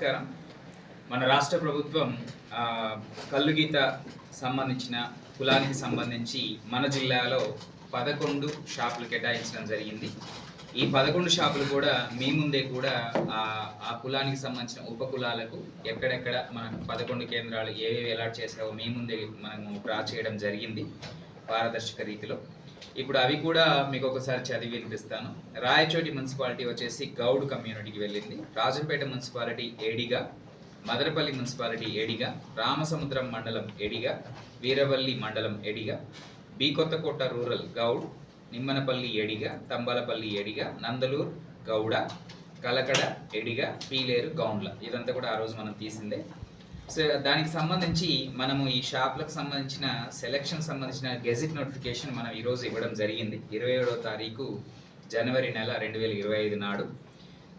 నమస్కారం. మన రాష్ట్ర ప్రభుత్వం కల్లుగీత గీత సంబంధించిన కులానికి సంబంధించి మన జిల్లాలో పదకొండు షాపులు కేటాయించడం జరిగింది. ఈ పదకొండు షాపులు కూడా మీ ముందే కూడా ఆ ఆ కులానికి సంబంధించిన ఉప కులాలకు ఎక్కడెక్కడ మన పదకొండు కేంద్రాలు ఏవేవి అలాట్ చేసావో మీ ముందే మనము డ్రా చేయడం జరిగింది పారదర్శక రీతిలో. ఇప్పుడు అవి కూడా మీకు ఒకసారి చదివి వినిపిస్తాను. రాయచోటి మున్సిపాలిటీ వచ్చేసి గౌడ్ కమ్యూనిటీకి వెళ్ళింది. రాజంపేట మున్సిపాలిటీ ఏడిగా మదనపల్లి మున్సిపాలిటీ ఏడిగా రామసముద్రం మండలం ఏడిగా వీరవల్లి మండలం ఏడిగా బి కొత్తకోట రూరల్ గౌడ్ నిమ్మనపల్లి ఏడిగా తంబాలపల్లి ఏడిగా నందలూరు గౌడ కలకడ ఎడిగా పీలేరు గౌండ్ల. ఇదంతా కూడా ఆ రోజు మనం తీసిందే. సో దానికి సంబంధించి మనము ఈ షాప్లకు సంబంధించిన సెలక్షన్ సంబంధించిన గెజిట్ నోటిఫికేషన్ మనం ఈరోజు ఇవ్వడం జరిగింది. ఇరవై ఏడవ తారీఖు జనవరి నెల రెండు వేల ఇరవై ఐదు నాడు.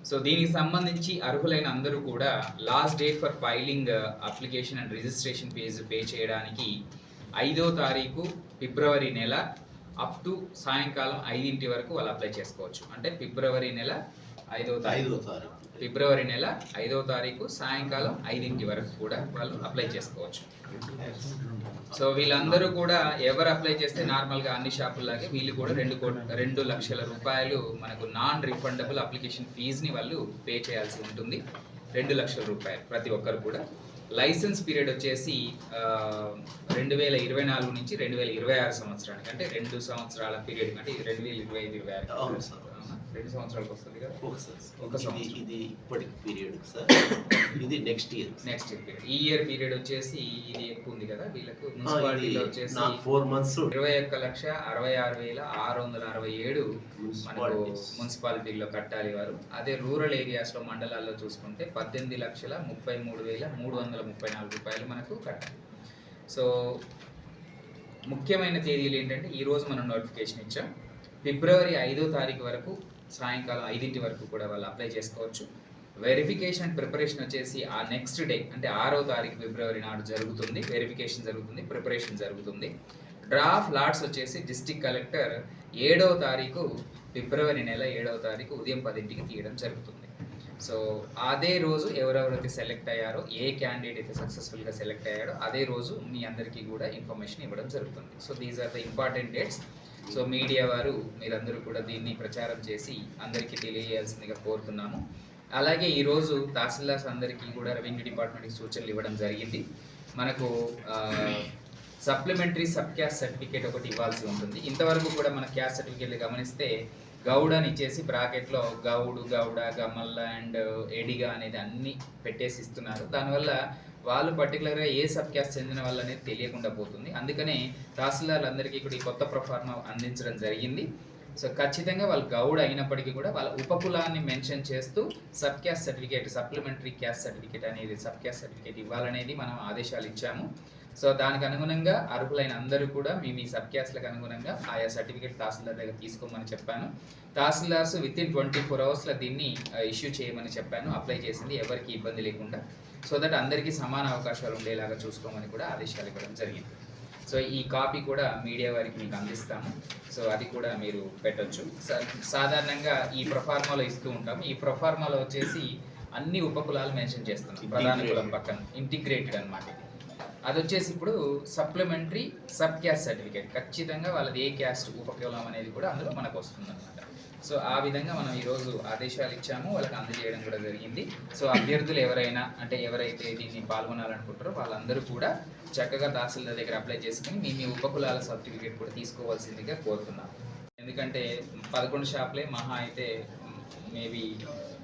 సో దీనికి సంబంధించి అర్హులైన అందరూ కూడా last date for filing application and registration fee pay చేయడానికి ఐదో తారీఖు ఫిబ్రవరి నెల అప్ టు సాయంకాలం ఐదింటి వరకు వాళ్ళు అప్లై చేసుకోవచ్చు. అంటే ఫిబ్రవరి నెల ఐదో తారీఖు. ఐదో తారీఖు. ఫిబ్రవరి నెల ఐదవ తారీఖు సాయంకాలం ఐదింటి వరకు కూడా వాళ్ళు అప్లై చేసుకోవచ్చు. సో వీళ్ళందరూ కూడా ఎవరు అప్లై చేస్తే నార్మల్గా అన్ని షాపుల్లాగే వీళ్ళు కూడా రెండు కోట్ రెండు లక్షల రూపాయలు మనకు నాన్ రిఫండబుల్ అప్లికేషన్ ఫీజుని వాళ్ళు పే చేయాల్సి ఉంటుంది. రెండు లక్షల రూపాయలు ప్రతి ఒక్కరు కూడా. లైసెన్స్ పీరియడ్ వచ్చేసి రెండు వేల ఇరవై నాలుగు నుంచి రెండు వేల ఇరవై ఆరు సంవత్సరానికి అంటే రెండు సంవత్సరాల పీరియడ్ అంటే రెండు వేల ఇరవై ఐదు ఇరవై ఆరు? రెండు సంవత్సరాలకు వస్తుంది కదా? ఒకసారి ఇది ఇప్పటికి పీరియడ్ సార్. ఇది next year next year period ఈ ఇయర్ పీరియడ్ వచ్చేసి ఇది ఎక్కువ ఉంది కదా వీళ్ళకు? మున్సిపాలిటీలో వచ్చేసి ఫోర్ మంత్స్ ఇరవై ఒక్క లక్ష అరవై ఆరు వేల ఆరు వందల అరవై ఏడు మనకు మున్సిపాలిటీస్ మున్సిపాలిటీలో కట్టాలి వారు. అదే రూరల్ ఏరియాస్లో మండలాల్లో చూసుకుంటే పద్దెనిమిది లక్షల ముప్పై మూడు వేల మూడు వందల ముప్పై నాలుగు రూపాయలు మనకు కట్టాలి. సో ముఖ్యమైన తేదీలు ఏంటంటే ఈ రోజు మనం నోటిఫికేషన్ ఇచ్చాం. ఫిబ్రవరి ఐదో తారీఖు వరకు సాయంకాలం ఐదింటి వరకు కూడా వాళ్ళు అప్లై చేసుకోవచ్చు. వెరిఫికేషన్ ప్రిపరేషన్ వచ్చేసి ఆ నెక్స్ట్ డే అంటే ఆరో తారీఖు ఫిబ్రవరి నాడు జరుగుతుంది. వెరిఫికేషన్ జరుగుతుంది ప్రిపరేషన్ జరుగుతుంది. డ్రాఫ్ట్ లాట్స్ వచ్చేసి డిస్టిక్ కలెక్టర్ ఏడవ తారీఖు ఫిబ్రవరి నెల ఏడవ తారీఖు ఉదయం పదింటికి తీయడం జరుగుతుంది. సో అదే రోజు ఎవరెవరైతే సెలెక్ట్ అయ్యారో ఏ క్యాండిడేట్ అయితే సక్సెస్ఫుల్గా సెలెక్ట్ అయ్యారో అదే రోజు మీ అందరికీ కూడా ఇన్ఫర్మేషన్ ఇవ్వడం జరుగుతుంది. So these are the important dates. So media వారు మీరందరూ కూడా దీన్ని ప్రచారం చేసి అందరికీ తెలియజేయాల్సిందిగా కోరుతున్నాము. అలాగే ఈరోజు తహసీల్దార్స్ అందరికీ కూడా రెవెన్యూ డిపార్ట్మెంట్కి సూచనలు ఇవ్వడం జరిగింది. మనకు సప్లిమెంటరీ సబ్ క్యాస్ట్ సర్టిఫికేట్ ఒకటి ఇవ్వాల్సి ఉంటుంది. ఇంతవరకు కూడా మన క్యాస్ట్ సర్టిఫికేట్లు గమనిస్తే గౌడ్ అని ఇచ్చేసి బ్రాకెట్లో గౌడు గౌడ గమల్ల అండ్ ఎడిగా అనేది అన్నీ పెట్టేసి ఇస్తున్నారు. దానివల్ల వాళ్ళు పర్టికులర్గా ఏ సబ్ క్యాస్ట్ చెందిన వాళ్ళు అనేది తెలియకుండా పోతుంది. అందుకనే తహసీల్దార్లు అందరికీ కూడా ఈ కొత్త ప్రొఫార్మ అందించడం జరిగింది. సో ఖచ్చితంగా వాళ్ళు గౌడ్ అయినప్పటికీ కూడా వాళ్ళ ఉపకులాన్ని మెన్షన్ చేస్తూ sub caste certificate supplementary caste certificate అనేది సబ్ క్యాస్ట్ సర్టిఫికేట్ ఇవ్వాలనేది మనం ఆదేశాలు ఇచ్చాము. సో దానికి అనుగుణంగా అర్హులైన అందరూ కూడా మీ మీ సబ్ క్యాస్ట్లకు అనుగుణంగా ఆయా సర్టిఫికేట్ తహసీల్దార్ దగ్గర తీసుకోమని చెప్పాను. Tahsildars with in twenty four అవర్స్లో దీన్ని ఇష్యూ చేయమని చెప్పాను. అప్లై చేసింది ఎవరికి ఇబ్బంది లేకుండా. సో దట్ అందరికీ సమాన అవకాశాలు ఉండేలాగా చూసుకోమని కూడా ఆదేశాలు ఇవ్వడం జరిగింది. సో ఈ కాపీ కూడా మీడియా వారికి మీకు అందిస్తాము. సో అది కూడా మీరు పెట్టొచ్చు. సాధారణంగా ఈ ప్రొఫార్మాలో ఇస్తూ ఉంటాం. ఈ ప్రొఫార్మాలో వచ్చేసి అన్ని ఉపకులాలు మెన్షన్ చేస్తున్నాం. ప్రధాన కులం పక్కన. ఇంటిగ్రేటెడ్ అన్నమాట ఇది. అది వచ్చేసి ఇప్పుడు సప్లిమెంటరీ సబ్ క్యాస్ట్ సర్టిఫికేట్. ఖచ్చితంగా వాళ్ళది ఏ క్యాస్ట్ ఉపకులం అనేది కూడా అందులో మనకు వస్తుందన్నమాట. సో ఆ విధంగా మనం ఈరోజు ఆదేశాలు ఇచ్చాము వాళ్ళకి అందజేయడం కూడా జరిగింది. సో అభ్యర్థులు ఎవరైనా అంటే ఎవరైతే దీన్ని పాల్గొనాలనుకుంటారో వాళ్ళందరూ కూడా చక్కగా తహసీల్దార్ దగ్గర అప్లై చేసుకుని మీ మీ ఉపకులాల సర్టిఫికేట్ కూడా తీసుకోవాల్సిందిగా కోరుతున్నాం. ఎందుకంటే పదకొండు షాపులే మహా అయితే మేబీ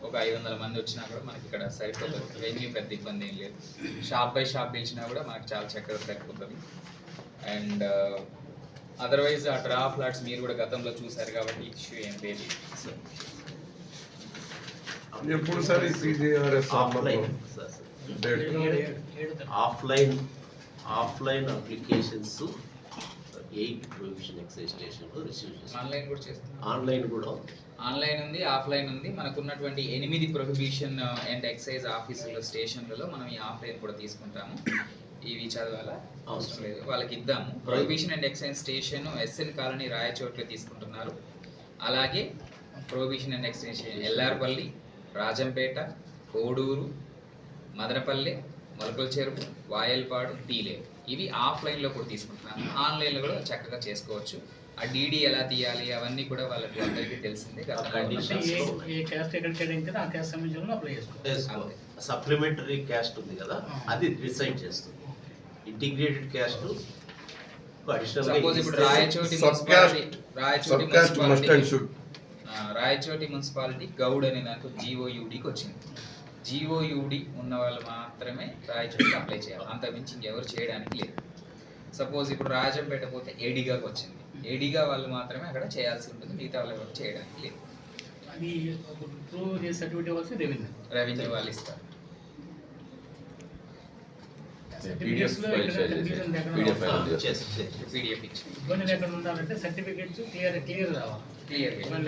ఒక ఐదు వందల మంది వచ్చినా కూడా మనకి ఇక్కడ సరిపోతుంది వెన్యూ పెద్ద ఇబ్బంది ఏం లేదు. షాప్ బై షాప్ పిలిచినా కూడా మనకి చాలా చక్కగా సరిపోతుంది. అండ్ అదర్వైజ్ ఆ డ్రా ఫ్లాట్స్ మీరు కూడా గతంలో చూశారు కాబట్టి ఇష్యూ ఏం లేదు. ఎప్పుడు sir offline offline offline applications eight provision excise స్టేషన్లో రిసీవ్ చేస్తాం. ఆన్లైన్ కూడా చేస్తున్నాం. ఆన్లైన్ కూడా? ఆన్లైన్ ఉంది ఆఫ్లైన్ ఉంది. మనకు ఉన్నటువంటి ఎనిమిది ప్రొహిబిషన్ అండ్ ఎక్సైజ్ ఆఫీసుల స్టేషన్లలో మనం ఈ ఆఫ్లైన్ కూడా తీసుకుంటాము. ఇవి చదవాలా అవసరం లేదు. వాళ్ళకి ఇద్దాము. Prohibition and excise station S N colony రాయచోట్లో తీసుకుంటున్నారు. అలాగే prohibition and excise L R Palli Rajampet Koduru Madanapalle Molakala Cheruvu Vayalpadu టీలేరు ఇవి ఆఫ్లైన్లో కూడా తీసుకుంటున్నాను. ఆన్లైన్లో కూడా చక్కగా చేసుకోవచ్చు. ఆ డీడీ ఎలా తీయాలి అవన్నీ కూడా వాళ్ళకి అందరికీ తెలిసిందే సప్లిమెంటరీ క్యాస్ట్ ఉంది కదా అది డిసైడ్ చేస్తుంది. Integrated caste Rayachoti municipality Goud అని నాకు జీఓయూడికి వచ్చింది. జీఓయూడి ఉన్న వాళ్ళు మాత్రమే రాయచోటికి అప్లై చేయాలి. అంతకుమించి ఇంకెవరు చేయడానికి లేదు. సపోజ్ ఇప్పుడు రాజంపేట పోతే ఏడిగాకి వచ్చింది. ఏడిగా వాళ్ళు మాత్రమే అక్కడ చేయాల్సి ఉంటుంది. మిగతా వాళ్ళు ఎవరు చేయడానికి లేదు. రెవెన్యూ. రెవెన్యూ వాళ్ళు ఇస్తారు. పీడిఎఫ్ ఇచ్చి క్లియర్ క్లియర్ రావాలి. క్లియర్గా ఇబ్బంది